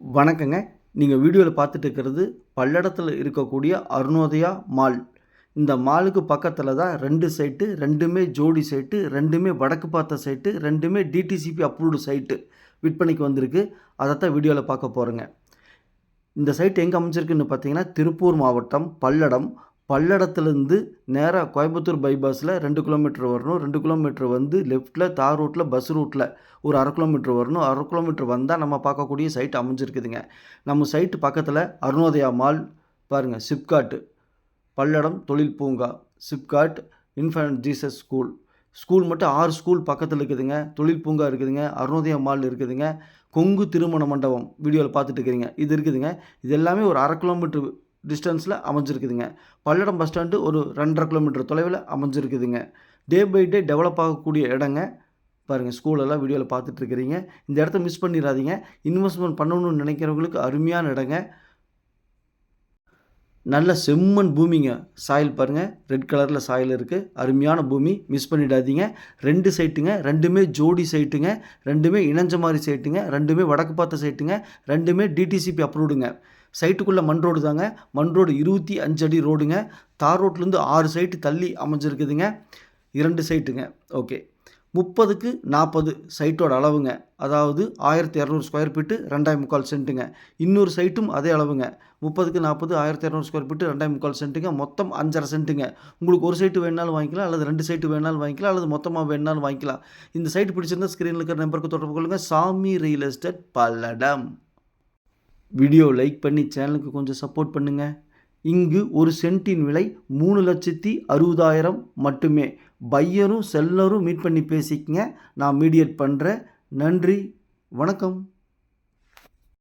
வணக்கங்க. நீங்கள் வீடியோவில் பார்த்துட்டு இருக்கிறது பல்லடத்தில் இருக்கக்கூடிய அருணோதயா மால். இந்த மாலுக்கு பக்கத்தில் தான் ரெண்டு சைட்டு ரெண்டுமே ஜோடி சைட்டு ரெண்டுமே வடக்கு பார்த்த சைட்டு ரெண்டுமே டிடிசிபி அப்ரூவ்டு சைட்டு விற்பனைக்கு வந்திருக்கு. அதைத்தான் வீடியோவில் பார்க்க போகிறேங்க இந்த சைட் எங்கே அமைச்சிருக்குன்னு பார்த்தீங்கன்னா திருப்பூர் மாவட்டம் பல்லடம். பல்லடத்துலேருந்து நேராக கோயம்புத்தூர் பைபாஸில் ரெண்டு கிலோமீட்டர் வரணும். ரெண்டு கிலோமீட்டர் வந்து லெஃப்ட்டில் தார் ரூட்டில் பஸ் ரூட்டில் ஒரு அரை கிலோமீட்டர் வரணும். அரை கிலோமீட்டர் வந்தால் நம்ம பார்க்கக்கூடிய சைட் அமைஞ்சிருக்குதுங்க. நம்ம சைட்டு பக்கத்தில் அருணோதயா மால் பாருங்கள் சிப்காட்டு பல்லடம் தொழில் பூங்கா SIPCOT Infant Jesus school. School மட்டும் ஆறு ஸ்கூல் பக்கத்தில் இருக்குதுங்க. தொழில் பூங்கா இருக்குதுங்க அருணோதயா மால் இருக்குதுங்க. கொங்கு திருமண மண்டபம் வீடியோவில் பார்த்துட்டு இருக்கிறீங்க. இது இருக்குதுங்க. இது எல்லாமே ஒரு அரை கிலோமீட்டர் டிஸ்டன்ஸில் அமைஞ்சிருக்குதுங்க. பல்லடம் பஸ் ஸ்டாண்டு ஒரு ரெண்டரை கிலோமீட்டர் தொலைவில் அமைஞ்சிருக்குதுங்க. டே பை டே டெவலப் ஆகக்கூடிய இடங்க பாருங்கள் ஸ்கூலெல்லாம் வீடியோவில் பார்த்துட்ருக்கிறீங்க. இந்த இடத்த மிஸ் பண்ணிடாதீங்க. இன்வெஸ்ட்மெண்ட் பண்ணணும்னு நினைக்கிறவங்களுக்கு அருமையான இடங்க. நல்ல செம்மண் பூமிங்க. சாயில் பாருங்கள் ரெட் கலரில் சாயில் இருக்குது அருமையான பூமி. மிஸ் பண்ணிடாதீங்க. ரெண்டு சைட்டுங்க ரெண்டுமே ஜோடி சைட்டுங்க. ரெண்டுமே இணைஞ்ச மாதிரி சைட்டுங்க. ரெண்டுமே வடக்கு பார்த்த சைட்டுங்க. ரெண்டுமே டிடிசிபி அப்ரூவ்டுங்க சைட்டுக்குள்ளே மண் ரோடு தாங்க. மண் ரோடு இருபத்தி அஞ்சு அடி ரோடுங்க. தார் ரோட்லேருந்து ஆறு சைட்டு தள்ளி அமைஞ்சிருக்குதுங்க. இரண்டு சைட்டுங்க. ஓகே. முப்பதுக்கு நாற்பது சைட்டோட அளவுங்க. அதாவது ஆயிரத்தி இரநூறு ஸ்கொயர் ஃபீட்டு ரெண்டாயிரம் முக்கால் சென்ட்டுங்க. இன்னொரு சைட்டும் அதே அளவுங்க. முப்பதுக்கு நாற்பது ஆயிரத்தி இரநூறு ஸ்கொயர் ஃபீட்டு ரெண்டாயிரம் முக்கால் சென்ட்டுங்க. மொத்தம் அஞ்சரை சென்ட்டுங்க. உங்களுக்கு ஒரு சைட்டு வேணாலும் வாங்கிக்கலாம் அல்லது ரெண்டு சைட்டு வேணாலும் வாங்கிக்கலாம் அல்லது மொத்தமாக வேணாலும் வாங்கிக்கலாம். இந்த சைட்டு பிடிச்சிருந்தா ஸ்க்ரீனில் இருக்கிற நம்பருக்கு தொடர்பு கொள்ளுங்கள் Sami real estate Palladam. Video like பண்ணி சேனலுக்கு கொஞ்சம் சப்போர்ட் பண்ணுங்கள் இங்கு ஒரு சென்ட்டின் விலை மூணு லட்சத்தி அறுபதாயிரம் மட்டுமே. பையரும் செல்லரும் மீட் பண்ணி பேசிக்கங்க. நான் மீடியேட் பண்ணுறேன் நன்றி. வணக்கம்.